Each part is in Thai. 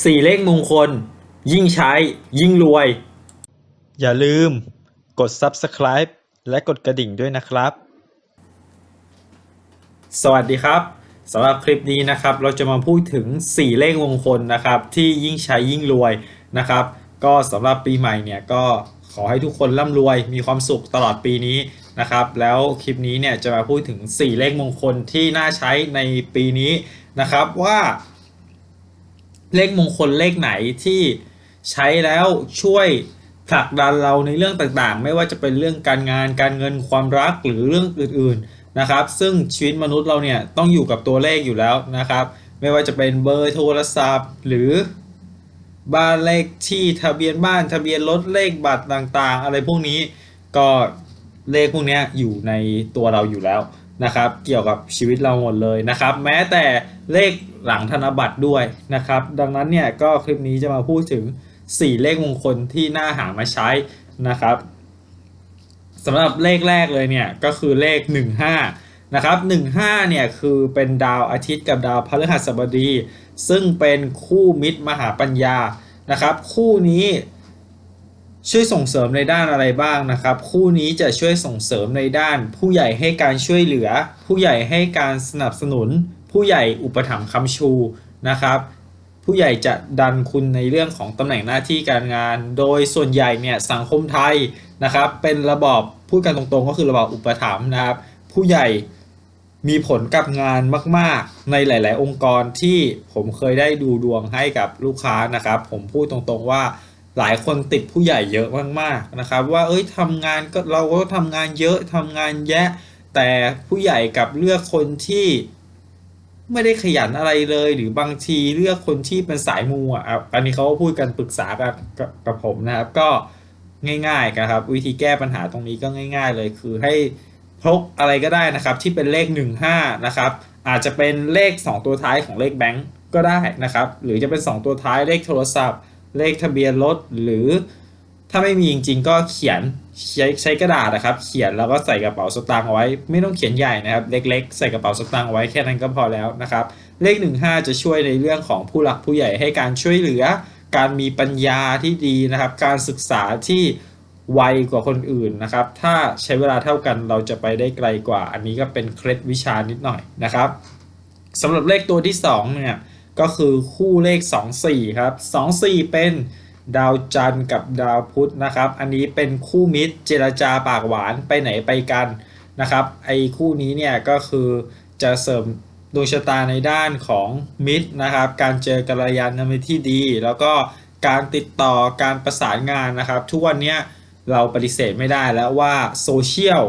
สี่เลขมงคล ยิ่งใช้ ยิ่งรวย อย่าลืม กด subscribe และกดกระดิ่งด้วยนะครับ สวัสดีครับสำหรับคลิปนี้นะครับเราจะมาพูดถึง 4 เลขมงคลนะครับที่ยิ่งใช้ยิ่งรวยนะครับก็สำหรับปีใหม่เนี่ยก็ขอให้ทุกคนร่ำรวยมีความสุขตลอดปีนี้นะครับแล้วคลิปนี้เนี่ยจะมาพูดถึง 4 เลขมงคลที่น่าใช้ในปีนี้นะครับว่า เลขมงคลเลขไหนที่ใช้แล้วช่วยผลักดันเราในเรื่องต่างๆ ไม่ว่าจะเป็นเรื่องการงานการเงินความรักหรือเรื่องอื่นๆนะครับ ซึ่งชีวิตมนุษย์เราเนี่ยต้องอยู่กับตัวเลขอยู่แล้วนะครับ ไม่ว่าจะเป็นเบอร์โทรศัพท์ หรือบ้านเลขที่ทะเบียนบ้านทะเบียนรถเลขบัตรต่างๆ อะไรพวกนี้ก็เลขพวกนี้อยู่ในตัวเราอยู่แล้วนะครับ เกี่ยวกับชีวิตเราหมดเลยนะครับ แม้แต่เลข หลังธนบัตรด้วยนะครับ ดังนั้นเนี่ยก็คลิปนี้จะมาพูดถึง 4 เลขมงคลที่น่าหามาใช้นะครับสำหรับเลขแรกเลยเนี่ยก็คือเลข 15นะครับ15เนี่ยคือเป็นดาวอาทิตย์กับดาวพฤหัสบดี ซึ่งเป็นคู่มิตรมหาปัญญานะครับ คู่นี้ช่วยส่งเสริมในด้านอะไรบ้างนะครับ คู่นี้จะช่วยส่งเสริมในด้าน ผู้ใหญ่ให้การช่วยเหลือ ผู้ใหญ่ให้การสนับสนุน ผู้ใหญ่อุปถัมภ์คำชูนะครับ ผู้ใหญ่จะดันคุณในเรื่องของตำแหน่งหน้าที่การงาน โดยส่วนใหญ่เนี่ยสังคมไทยนะครับ เป็นระบอบพูดกันตรงๆ ก็คือระบอบอุปถัมภ์นะครับ ผู้ใหญ่มีผลกับงานมาก ๆ ในหลาย ๆ องค์กรที่ผมเคยได้ดูดวงให้กับลูกค้านะครับ ผมพูดตรงๆว่าหลายคนติดผู้ใหญ่เยอะมากๆนะครับ ว่าเอ้ยทำงานก็เราก็ทำงานเยอะทำงานแยะ แต่ผู้ใหญ่กับเลือกคนที่ ไม่ได้ขยันอะไรเลย หรือบางทีเลือกคนที่เป็นสายมูอะอะอันนี้เขาก็พูดกันปรึกษากับกับกับผมนะครับ ก็ง่ายๆกันครับ วิธีแก้ปัญหาตรงนี้ก็ง่าย ๆ เลยคือให้พกอะไรก็ได้นะครับ ที่เป็นเลข 15 นะครับ อาจจะเป็นเลข 2 ตัวท้ายของเลขแบงก์ก็ได้นะครับ หรือจะเป็น 2 ตัวท้ายเลขโทรศัพท์ เลขทะเบียนรถหรือ ถ้าไม่มีจริงๆก็เขียนใช้กระดาษนะครับ เขียนแล้วก็ใส่กระเป๋าสตางค์ไว้ ไม่ต้องเขียนใหญ่นะครับ เล็กๆ ใส่กระเป๋าสตางค์ไว้แค่นั้นก็พอแล้วนะครับ เลข 15 จะช่วยในเรื่องของผู้หลักผู้ใหญ่ให้การช่วยเหลือ การมีปัญญาที่ดีนะครับ การศึกษาที่ไวกว่าคนอื่นนะครับ ถ้าใช้เวลาเท่ากันเราจะไปได้ไกลกว่า อันนี้ก็เป็นเคล็ดวิชานิดหน่อยนะครับสำหรับเลขตัวที่2เนี่ยก็คือคู่เลข 24 ครับ 24 เป็น ดาวจันทร์กับดาวพุธนะครับ อันนี้เป็นคู่มิตรเจรจาปากหวานไปไหนไปกันนะครับ ไอ้คู่นี้เนี่ยก็คือจะเสริมดวงชะตาในด้านของมิตรนะครับ การเจอกัลยาณมิตรที่ดี แล้วก็การติดต่อการประสานงานนะครับ ทุกวันนี้เราปฏิเสธไม่ได้แล้วว่าโซเชียล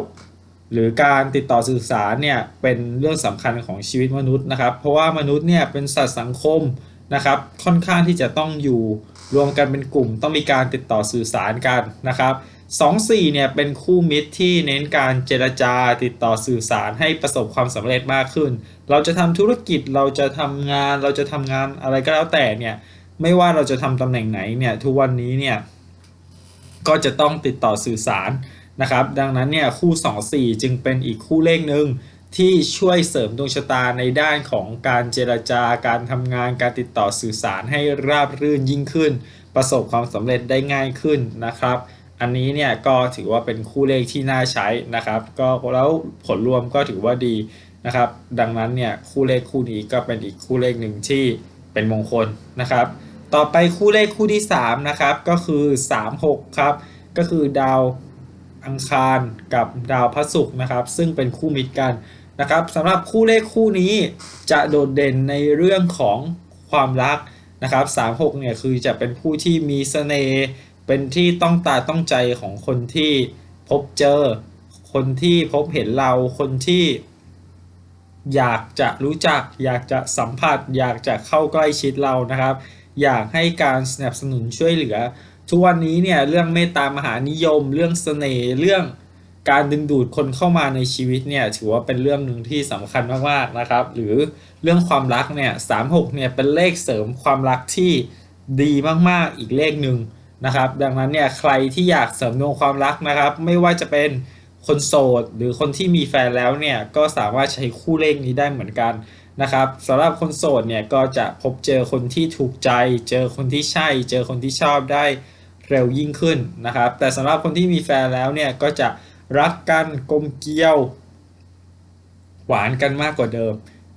หรือการติดต่อสื่อสารเนี่ยเป็นเรื่องสำคัญของชีวิตมนุษย์นะครับ เพราะว่ามนุษย์เนี่ยเป็นสัตว์สังคม นะครับ ค่อนข้างที่จะต้องอยู่รวมกันเป็นกลุ่ม ต้องมีการติดต่อสื่อสารกันนะครับ24เนี่ยเป็นคู่มิตรที่เน้นการเจรจาติดต่อสื่อสารให้ประสบความสำเร็จมากขึ้น เราจะทำธุรกิจเราจะทำงานเราจะทำงานอะไรก็แล้วแต่เนี่ยไม่ว่าเราจะทำตำแหน่งไหนเนี่ยทุกวันนี้เนี่ยก็จะต้องติดต่อสื่อสารนะครับ ดังนั้นเนี่ยคู่ 2 4 จึงเป็นอีกคู่เลขหนึ่ง ที่ช่วยเสริมดวงชะตาในด้านของการเจรจาการทำงานการติดต่อสื่อสารให้ราบรื่นยิ่งขึ้น ประสบความสำเร็จได้ง่ายขึ้นนะครับ อันนี้เนี่ยก็ถือว่าเป็นคู่เลขที่น่าใช้นะครับ ก็แล้วผลรวมก็ถือว่าดีนะครับ ดังนั้นเนี่ยคู่เลขคู่นี้ก็เป็นอีกคู่เลขหนึ่งที่เป็นมงคลนะครับ ต่อไปคู่เลขคู่ที่3นะครับก็คือ 36 ครับ ก็คือดาวอังคารกับดาวพระศุกร์นะครับ ซึ่งเป็นคู่มิตรกัน นะครับสำหรับคู่เลขคู่นี้จะโดดเด่นในเรื่องของความรักนะครับ36เนี่ยคือจะเป็นผู้ที่มีเสน่ห์เป็นที่ต้องตาต้องใจของคนที่พบเจอ คนที่พบเห็นเราคนที่อยากจะรู้จัก อยากจะสัมผัส อยากจะเข้าใกล้ชิดเรานะครับ อยากให้การสนับสนุนช่วยเหลือ ทุกวันนี้เนี่ยเรื่องเมตตามหานิยม เรื่องเสน่ห์เรื่อง การดึงดูดคนเข้ามาในชีวิตเนี่ยถือว่าเป็นเรื่องหนึ่งที่สำคัญมากๆนะครับ หรือเรื่องความรักเนี่ยสามหกเนี่ยเป็นเลขเสริมความรักที่ดีมากๆอีกเลขหนึ่งนะครับ ดังนั้นเนี่ยใครที่อยากเสริมดวงความรักนะครับ ไม่ว่าจะเป็นคนโสด หรือคนที่มีแฟนแล้วเนี่ยก็สามารถใช้คู่เลขนี้ได้เหมือนกันนะครับสำหรับคนโสดเนี่ยก็จะพบเจอคนที่ถูกใจ เจอคนที่ใช่ เจอคนที่ชอบได้เร็วยิ่งขึ้นนะครับ แต่สำหรับคนที่มีแฟนแล้วเนี่ยก็จะ รักกันกลมเกลียว หวานกันมากกว่าเดิม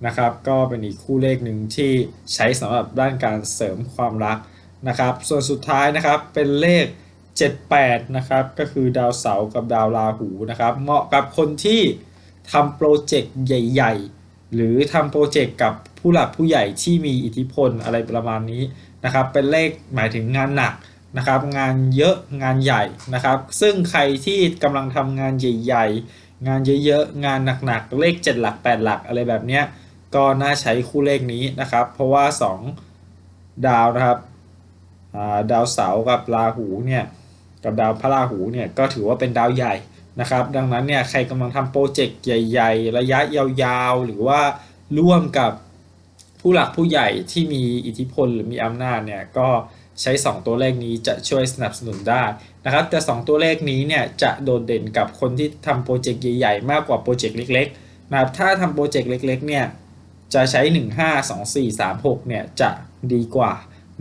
นะครับ ก็เป็นอีกคู่เลขหนึ่งที่ใช้สำหรับด้านการเสริมความรักนะครับ ส่วนสุดท้ายนะครับเป็นเลข 78 นะครับ ก็คือดาวเสาร์กับดาวราหูนะครับ เหมาะกับคนที่ทำโปรเจกต์ใหญ่ ๆ หรือทำโปรเจกต์กับผู้หลักผู้ใหญ่ที่มีอิทธิพลอะไรประมาณนี้นะครับ เป็นเลขหมายถึงงานหนัก นะครับงานเยอะงานใหญ่นะครับ ซึ่งใครที่กำลังทำงานใหญ่ ๆ งานเยอะๆงานหนักๆเลข 7 หลัก 8 หลักอะไรแบบเนี้ยก็น่าใช้คู่เลขนี้นะครับ เพราะว่า 2 ดาวนะครับาดาวเสาร์กับราหูเนี่ยกับดาวพระราหูเนี่ยก็ถือว่าเป็นดาวใหญ่นะครับ ดังนั้นเนี่ยใครกำลังทำโปรเจกต์ใหญ่ ๆ ระยะยาวๆ หรือว่าร่วมกับผู้หลักผู้ใหญ่ที่มีอิทธิพลหรือมีอำนาจเนี่ยก็ ใช้ 2 ตัวเลขนี้จะช่วยสนับสนุนได้นะครับ แต่ 2 ตัวเลขนี้เนี่ยจะโดดเด่นกับคนที่ทำโปรเจกต์ใหญ่ๆ มากกว่าโปรเจกต์เล็กๆนะครับถ้าทำโปรเจกต์เล็กๆเนี่ยจะใช้ 1 5 2 4 3 6เนี่ยจะดีกว่า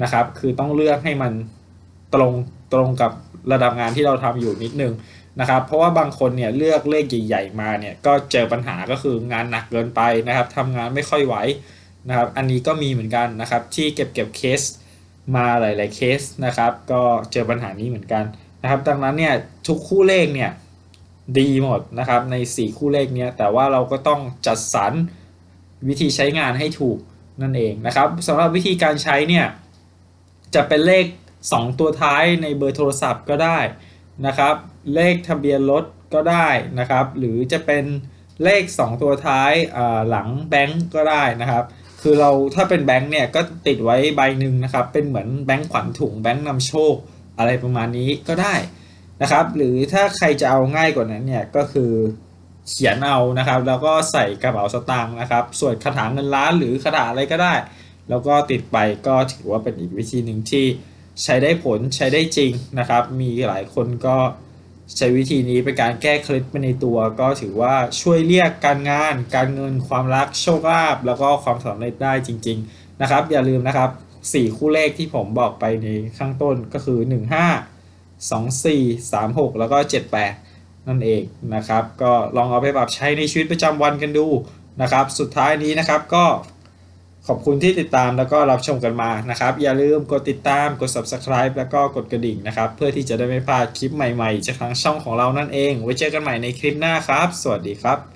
นะครับคือต้องเลือกให้มันตรงตรงกับระดับงานที่เราทำอยู่นิดนึงนะครับเพราะว่าบางคนเนี่ยเลือกเลขใหญ่ ๆ มาเนี่ยก็เจอปัญหาก็คืองานหนักเกินไปนะครับทำงานไม่ค่อยไหวนะครับอันนี้ก็มีเหมือนกันนะครับที่เก็บเก็บเคส มาหลาย ๆ เคสนะครับ ก็เจอปัญหานี้เหมือนกันนะครับ ดังนั้นเนี่ยทุกคู่เลขเนี่ยดีหมดนะครับใน 4 คู่เลขเนี้ยแต่ว่าเราก็ต้องจัดสรรวิธีใช้งานให้ถูกนั่นเองนะครับสำหรับวิธีการใช้เนี่ยจะเป็นเลข 2 ตัวท้ายในเบอร์โทรศัพท์ก็ได้นะครับ เลขทะเบียนรถก็ได้นะครับ หรือจะเป็นเลข 2 ตัวท้ายหลังแบงก์ก็ได้นะครับ คือเราถ้าเป็นแบงก์เนี่ยก็ติดไว้ใบหนึ่งนะครับ เป็นเหมือนแบงก์ขวัญถุงแบงก์นำโชคอะไรประมาณนี้ก็ได้นะครับ หรือถ้าใครจะเอาง่ายกว่านั้นเนี่ยก็คือเขียนเอานะครับ แล้วก็ใส่กระเป๋าสตางค์นะครับ ส่วนคาถาเงินล้านหรือคาถาอะไรก็ได้ แล้วก็ติดไปก็ถือว่าเป็นอีกวิธีหนึ่งที่ใช้ได้ผลใช้ได้จริงนะครับ มีหลายคนก็ ใช้วิธีนี้เป็นการแก้เคล็ดไปในตัว ก็ถือว่าช่วยเรียกการงาน การเงินความรักโชคลาภแล้วก็ความสำเร็จได้จริง ๆนะครับ อย่าลืมนะครับ 4 คู่เลขที่ผมบอกไปในข้างต้นก็คือ 15 24 36 แล้วก็ 78 นั่นเองนะครับ ก็ลองเอาไปปรับใช้ในชีวิตประจำวันกันดูนะครับ สุดท้ายนี้นะครับก็ ขอบคุณที่ติดตามแล้วก็รับชมกันมานะครับ อย่าลืมกดติดตามกด subscribe แล้วก็กดกระดิ่งนะครับ เพื่อที่จะได้ไม่พลาดคลิปใหม่ๆ จากทางช่องของเรานั่นเอง ไว้เจอกันใหม่ในคลิปหน้าครับ สวัสดีครับ